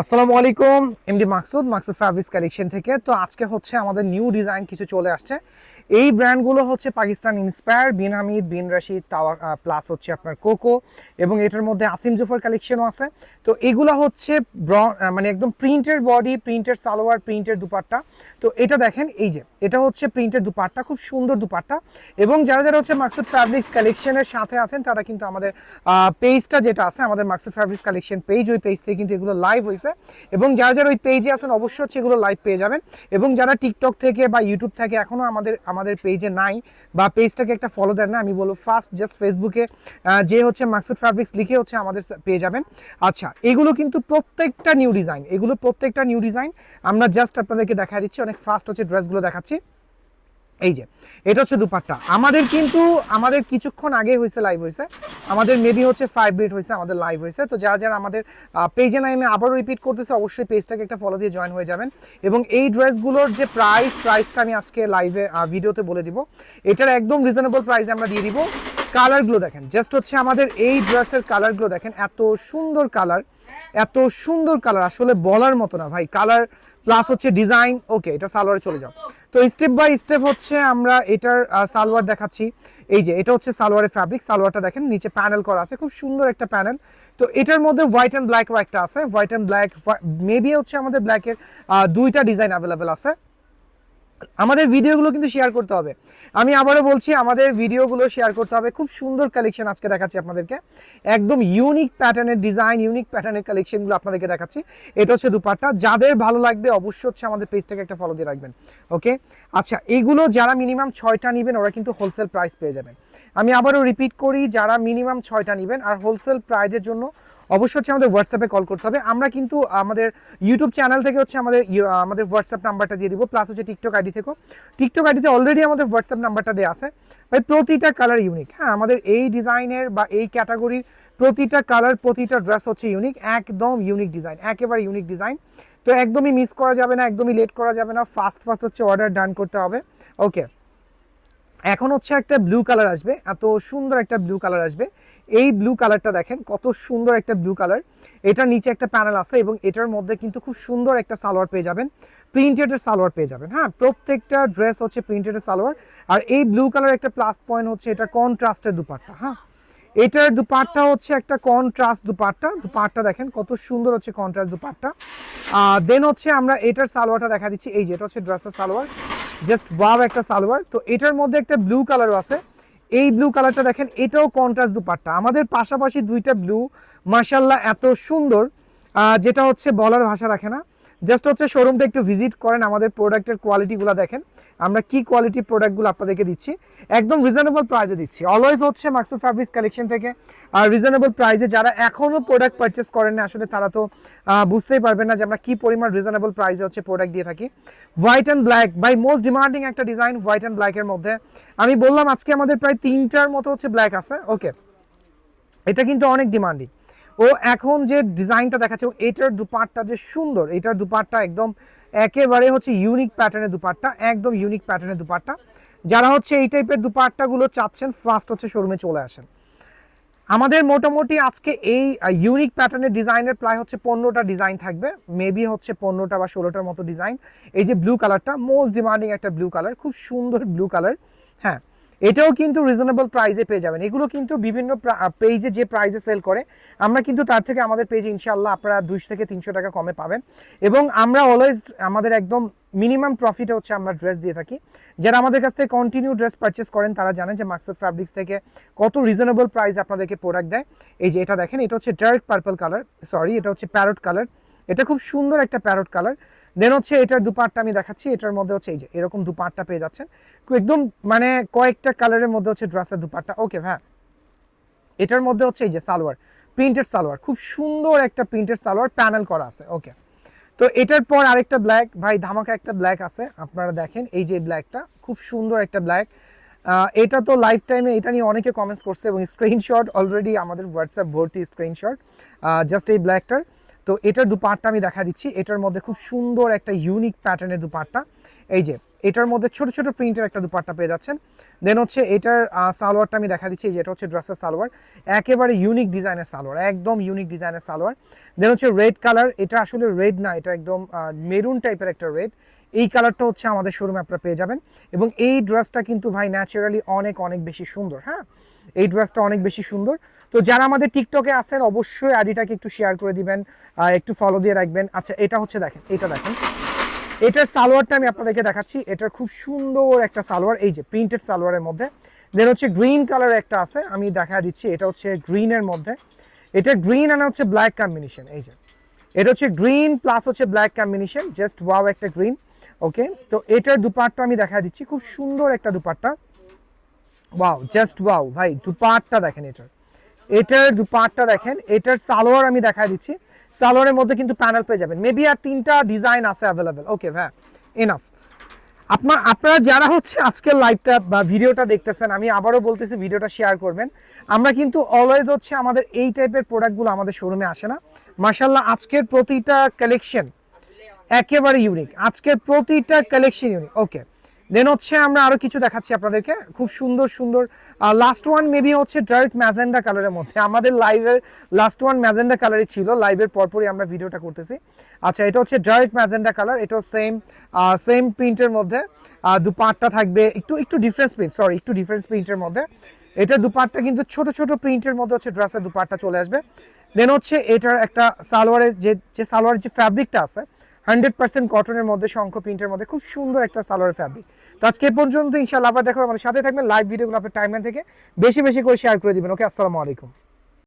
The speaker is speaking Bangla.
আসসালামু আলাইকুম, MD Maqsud Maqsud fabrics collection থেকে। তো আজকে হচ্ছে আমাদের নিউ ডিজাইন কিছু চলে আসছে। এই ব্র্যান্ডগুলো হচ্ছে পাকিস্তান ইন্সপায়ার, বিন হামিদ, বিন রাশিদ, তাওয়া প্লাস হচ্ছে আপনার কোকো এবং এটার মধ্যে আসিম জুফার কালেকশনও আছে। তো এগুলো হচ্ছে ব্র- মানে একদম প্রিন্টের বডি প্রিন্টের সালোয়ার প্রিন্টের দুপাট্টা। তো এটা দেখেন, এই যে, এটা হচ্ছে প্রিন্টের দুপাট্টা, খুব সুন্দর দুপাট্টা। এবং যারা যারা হচ্ছে মাকসুদ ফ্যাব্রিক্স কালেকশনের সাথে আছেন, তারা কিন্তু আমাদের পেজটা যেটা আছে, আমাদের মাকসুদ ফ্যাব্রিক্স কালেকশন পেজ ওই পেজ থেকে কিন্তু এগুলো লাইভ হয়েছে এবং যারা যারা ওই পেজে আছেন, অবশ্যই হচ্ছে এগুলো লাইভ পেয়ে যাবেন। এবং যারা টিকটক থেকে বা ইউটিউব থেকে এখনও আমাদের আমাদের পেজে নাই বা পেজটাকে একটা ফলো দেন না, আমি বলব ফার্স্ট জাস্ট ফেসবুকে যে হচ্ছে মাকসুদ ফ্যাব্রিক্স লিখে হচ্ছে আমাদের পেয়ে যাবেন। আচ্ছা এগুলো কিন্তু প্রত্যেকটা নিউ ডিজাইন এগুলো প্রত্যেকটা নিউ ডিজাইন আমরা জাস্ট আপনাদেরকে দেখা দিচ্ছি, অনেক ফাস্ট হচ্ছে ড্রেসগুলো দেখাচ্ছি। এই যে, এটা হচ্ছে দুপাট্টা। আমাদের কিন্তু, আমাদের কিছুক্ষণ আগে হয়েছে লাইভ হয়েছে আমাদের মেবি হচ্ছে ফাইভ মিনিট হয়েছে আমাদের লাইভ হয়েছে তো যারা যারা আমাদের পেজে নাই আমি আবারও রিপিট করতেছি, অবশ্যই পেজটাকে একটা ফলো দিয়ে জয়েন হয়ে যাবেন। এবং এই ড্রেসগুলোর যে প্রাইস প্রাইসটা আমি আজকে লাইভে ভিডিওতে বলে দিব। এটার একদম রিজনেবল প্রাইসে আমরা দিয়ে দিব। কালারগুলো দেখেন জাস্ট হচ্ছে আমাদের এই ড্রেসের কালারগুলো দেখেন, এত সুন্দর কালার এত সুন্দর কালার আসলে বলার মতো না ভাই। কালার প্লাস হচ্ছে ডিজাইন ওকে এটা সালোয়ারে চলে যাও। তো স্টেপ বাই স্টেপ হচ্ছে আমরা এটার সালোয়ার দেখাচ্ছি। এই যে, এটা হচ্ছে সালোয়ারের ফ্যাব্রিক সালোয়ারটা দেখেন, নিচে প্যানেল করা আছে, খুব সুন্দর একটা প্যানেল তো এটার মধ্যে হোয়াইট অ্যান্ড ব্ল্যাক একটা আছে হোয়াইট অ্যান্ড ব্ল্যাক মেবি হচ্ছে আমাদের ব্ল্যাকের দুইটা ডিজাইন অ্যাভেলেবেল আছে। আমাদের ভিডিওগুলো কিন্তু শেয়ার করতে হবে। আমি আবারও বলছি, আমাদের ভিডিওগুলো শেয়ার করতে হবে। খুব সুন্দর কালেকশন আজকে দেখাচ্ছি আপনাদেরকে। একদম ইউনিক প্যাটার্নের ডিজাইন ইউনিক প্যাটার্নের কালেকশনগুলো আপনাদেরকে দেখাচ্ছি। এটা হচ্ছে দুপাট্টা। যাদের ভালো লাগবে অবশ্যই হচ্ছে আমাদের পেজটাকে একটা ফলো দিয়ে রাখবেন। ওকে আচ্ছা এইগুলো যারা মিনিমাম ছয়টা নেবেন, ওরা কিন্তু হোলসেল প্রাইস পেয়ে যাবেন। আমি আবারও রিপিট করি, যারা মিনিমাম ছয়টা নেবেন, আর হোলসেল প্রাইজের জন্য অবশ্যই হচ্ছে আমাদের হোয়াটসঅ্যাপে কল করতে হবে। আমরা কিন্তু আমাদের ইউটিউব চ্যানেল থেকে হচ্ছে আমাদের আমাদের হোয়াটসঅ্যাপ নাম্বারটা দিয়ে দিব প্লাস হচ্ছে টিকটক আইডি থেকেও। টিকটক আইডিতে অলরেডি আমাদের হোয়াটসঅ্যাপ নাম্বারটা দেওয়া আছে। ভাই, প্রতিটা কালার ইউনিক হ্যাঁ? আমাদের এই ডিজাইনের বা এই ক্যাটাগরির প্রতিটা কালার প্রতিটা ড্রেস হচ্ছে ইউনিক একদম ইউনিক ডিজাইন একেবারে ইউনিক ডিজাইন তো একদমই মিস করা যাবে না, একদমই লেট করা যাবে না ফাস্ট ফাস্ট হচ্ছে অর্ডার ডান করতে হবে। ওকে এখন হচ্ছে একটা ব্লু কালার আসবে, এত সুন্দর একটা ব্লু কালার আসবে। এই ব্লু কালারটা দেখেন, কত সুন্দর একটা ব্লু কালার এটার নিচে একটা প্যানেল আছে এবং এটার মধ্যে কিন্তু খুব সুন্দর একটা সালোয়ার পেয়ে যাবেন প্রিন্টেডের সালোয়ার পেয়ে যাবেন। হ্যাঁ প্রত্যেকটা ড্রেস হচ্ছে প্রিন্টেডের সালোয়ার। আর এই ব্লু কালার একটা প্লাস পয়েন্ট হচ্ছে এটা কন্ট্রাস্টের দুপাট্টা হ্যাঁ। এটার দুপাট্টা হচ্ছে একটা কন্ট্রাস্ট দুপাট্টা। দুপাট্টা দেখেন, কত সুন্দর হচ্ছে কন্ট্রাস্ট দুপাট্টা। দেন হচ্ছে আমরা এটার সালোয়ারটা দেখা দিচ্ছি, এই যে এটা হচ্ছে ড্রেসের সালোয়ার। জাস্ট ওয়াও একটা সালোয়ার। তো এটার মধ্যে একটা ব্লু কালারও আছে। এই ব্লু কালারটা দেখেন, এটাও কন্ট্রাস্ট দুপাট্টা। আমাদের পাশাপাশি দুইটা ব্লু মার্শাল্লাহ এত সুন্দর। যেটা হচ্ছে বলার ভাষা রাখে না। জাস্ট হচ্ছে শোরুমটা একটু ভিজিট করেন, আমাদের প্রোডাক্টের কোয়ালিটিগুলো দেখেন। আমরা কি কোয়ালিটি প্রোডাক্টগুলো আপনাদেরকে দিচ্ছি? একদম রিজনেবল প্রাইজে দিচ্ছি। অলওয়েজ হচ্ছে মাকসুদ ফ্যাব্রিক্স কালেকশন থেকে। আর রিজনেবল প্রাইজে যারা এখনও প্রোডাক্ট পারচেস করেন আসলে তারা তো বুঝতেই পারবেন না যে আমরা কি পরিমাণ রিজনেবল প্রাইজে হচ্ছে প্রোডাক্ট দিয়ে থাকি। White and black by most demanding একটা ডিজাইন হোয়াইট অ্যান্ড ব্ল্যাকের মধ্যে। আমি বললাম আজকে আমাদের প্রায় তিনটার মতো হচ্ছে ব্ল্যাক আছে ওকে এটা কিন্তু অনেক ডিমান্ডিং ও এখন যে ডিজাইনটা দেখাচ্ছে এটার দুপাটটা যে সুন্দর, এটার দুপাটটা একদম একেবারে হচ্ছে ইউনিক প্যাটার্নের দুপাট্টা, একদম ইউনিক প্যাটার্নের দুপাট্টা। যারা হচ্ছে এই টাইপের দুপাট্টাগুলো চাচ্ছেন ফার্স্ট হচ্ছে শোরুমে চলে আসেন। আমাদের মোটামুটি আজকে এই ইউনিক প্যাটার্নের ডিজাইনের প্রায় হচ্ছে পনেরোটা ডিজাইন থাকবে। মেবি হচ্ছে পনেরোটা বা ষোলোটার মতো ডিজাইন এই যে ব্লু কালারটা মোস্ট ডিমান্ডিং একটা ব্লু কালার খুব সুন্দর ব্লু কালার হ্যাঁ এটাও কিন্তু রিজনেবল প্রাইসে পেয়ে যাবেন। এগুলো কিন্তু বিভিন্ন পেজে যে প্রাইসে সেল করে, আমরা কিন্তু তার থেকে আমাদের পেজে ইনশাল্লাহ আপনারা দুইশো থেকে তিনশো টাকা কমে পাবেন। এবং আমরা অলওয়েজ আমাদের একদম মিনিমাম প্রফিটে হচ্ছে আমরা ড্রেস দিয়ে থাকি। যারা আমাদের কাছ থেকে কন্টিনিউ ড্রেস পারচেস করেন, তারা জানেন যে মাকসুদ ফ্যাব্রিক্স থেকে কত রিজনেবল প্রাইস আপনাদেরকে প্রোডাক্ট দেয়। এই যে এটা দেখেন, এটা হচ্ছে ডার্ক পার্পল কালার সরি এটা হচ্ছে প্যারট কালার এটা খুব সুন্দর একটা প্যারট কালার দেন হচ্ছে এটার দুপাটটা আমি দেখাচ্ছি, এটার মধ্যে হচ্ছে এই যে, এরকম দুপাটটা পেয়ে যাচ্ছেন। একদম মানে কয়েকটা কালারের মধ্যে হচ্ছে ড্রেসের দুপাটটা। ওকে হ্যাঁ। এটার মধ্যে হচ্ছে এই যে সালোয়ার প্রিন্টেড সালোয়ার, খুব সুন্দর একটা প্রিন্টেড সালোয়ার প্যানেল করা আছে। ওকে তো এটার পর আরেকটা ব্ল্যাক ভাই ধামাকা একটা ব্ল্যাক আছে, আপনারা দেখেন এই যে ব্ল্যাকটা খুব সুন্দর একটা ব্ল্যাক এটা তো লাইফ টাইমে এটা নিয়ে অনেকে কমেন্টস করছে এবং স্ক্রিনশট অলরেডি আমাদের হোয়াটসঅ্যাপ ভর্তি স্ক্রিনশট জাস্ট এই ব্ল্যাকটার তো এটার দুপাটটা আমি দেখা দিচ্ছি। এটার মধ্যে খুব সুন্দর একটা ইউনিক প্যাটার্নের দুপাটটা। এই যে, এটার মধ্যে ছোট ছোট প্রিন্টের একটা দুপাট্টা পেয়ে যাচ্ছেন। দেন হচ্ছে এটার সালোয়ারটা আমি দেখা দিচ্ছি। যেটা হচ্ছে ড্রেসের সালোয়ার। একেবারে ইউনিক ডিজাইনের সালোয়ার, একদম ইউনিক ডিজাইনের সালোয়ার। দেন হচ্ছে রেড কালার এটা আসলে রেড না, এটা একদম মেরুন টাইপের একটা রেড এই কালারটা হচ্ছে আমাদের শোরুমে আপনারা পেয়ে যাবেন। এবং এই ড্রেসটা কিন্তু ভাই ন্যাচারালি অনেক অনেক বেশি সুন্দর হ্যাঁ? এই ড্রেসটা অনেক বেশি সুন্দর। তো যারা আমাদের টিকটকে আছেন, অবশ্যই আইডিটাকে একটু শেয়ার করে দিবেন একটু ফলো দিয়ে রাখবেন। আচ্ছা এটা হচ্ছে দেখেন, এটা দেখেন। এটার সালোয়ারটা আমি আপনাদেরকে দেখাচ্ছি। এটার খুব সুন্দর একটা সালোয়ার, এই যে প্রিন্টেড সালোয়ারের মধ্যে। দেন হচ্ছে গ্রিন কালার একটা আছে, আমি দেখা দিচ্ছি, এটা হচ্ছে গ্রিনের মধ্যে। এটা গ্রিন আর হচ্ছে ব্ল্যাক কম্বিনেশন এই যে। এটা হচ্ছে গ্রিন প্লাস হচ্ছে ব্ল্যাক কম্বিনেশন জাস্ট ওয়াও একটা গ্রিন ওকে তো এটার দুপাটটা আমি দেখা দিচ্ছি, খুব সুন্দর একটা দুপাট্টা। ওয়াও জাস্ট ওয়াও ভাই, দুপাটটা দেখেন এটার। এটার পার্টটা দেখেন, এটার সালোয়ার আমি দেখা দিচ্ছি। সালোয়ারের মধ্যে কিন্তু প্যানেল পেয়ে যাবেন। মেবি আর তিনটা ডিজাইন আছে অ্যাভেলেবেল ওকে হ্যাঁ এনাফ আপনার, আপনারা যারা হচ্ছে আজকের লাইভটা বা ভিডিওটা দেখতেছেন, আমি আবারও বলতেছি ভিডিওটা শেয়ার করবেন। আমরা কিন্তু অলওয়েজ হচ্ছে আমাদের এই টাইপের প্রোডাক্টগুলো আমাদের শোরুমে আসে না। মার্শাল্লাহ আজকের প্রতিটা কালেকশন একেবারে ইউনিক আজকের প্রতিটা কালেকশন ইউনিক ওকে দেন হচ্ছে আমরা আরও কিছু দেখাচ্ছি আপনাদেরকে। খুব সুন্দর সুন্দর লাস্ট ওয়ান মেবি হচ্ছে ডার্ট ম্যাজেন্ডা কালারের মধ্যে। আমাদের লাইভের লাস্ট ওয়ান ম্যাজেন্ডা কালারই ছিল। লাইভের পরপরই আমরা ভিডিওটা করতেছি। আচ্ছা এটা হচ্ছে ডার্ট ম্যাজেন্ডা কালার এটাও সেম সেম প্রিন্টের মধ্যে। দুপাটটা থাকবে। একটু একটু ডিফারেন্স প্রিন্ট সরি একটু ডিফারেন্স প্রিন্টের মধ্যে। এটা দুপাটটা কিন্তু ছোট ছোট প্রিন্টের মধ্যে হচ্ছে ড্রেসের দুপাটটা চলে আসবে। দেন হচ্ছে এটার একটা সালোয়ারের যে যে সালোয়ারের যে ফ্যাব্রিকটা আছে হান্ড্রেড পার্সেন্ট কটনের মধ্যে, শঙ্খ প্রিন্টের মধ্যে খুব সুন্দর একটা সালোয়ার ফ্যাব্রিক তো আজকে পর্যন্ত ইনশাআল্লাহ আবার দেখো আমাদের সাথে থাকবেন লাইভ ভিডিওগুলো আপনার টাইমলাইন থেকে। বেশি বেশি করে শেয়ার করে দিবেন। ওকে আসসালামু আলাইকুম।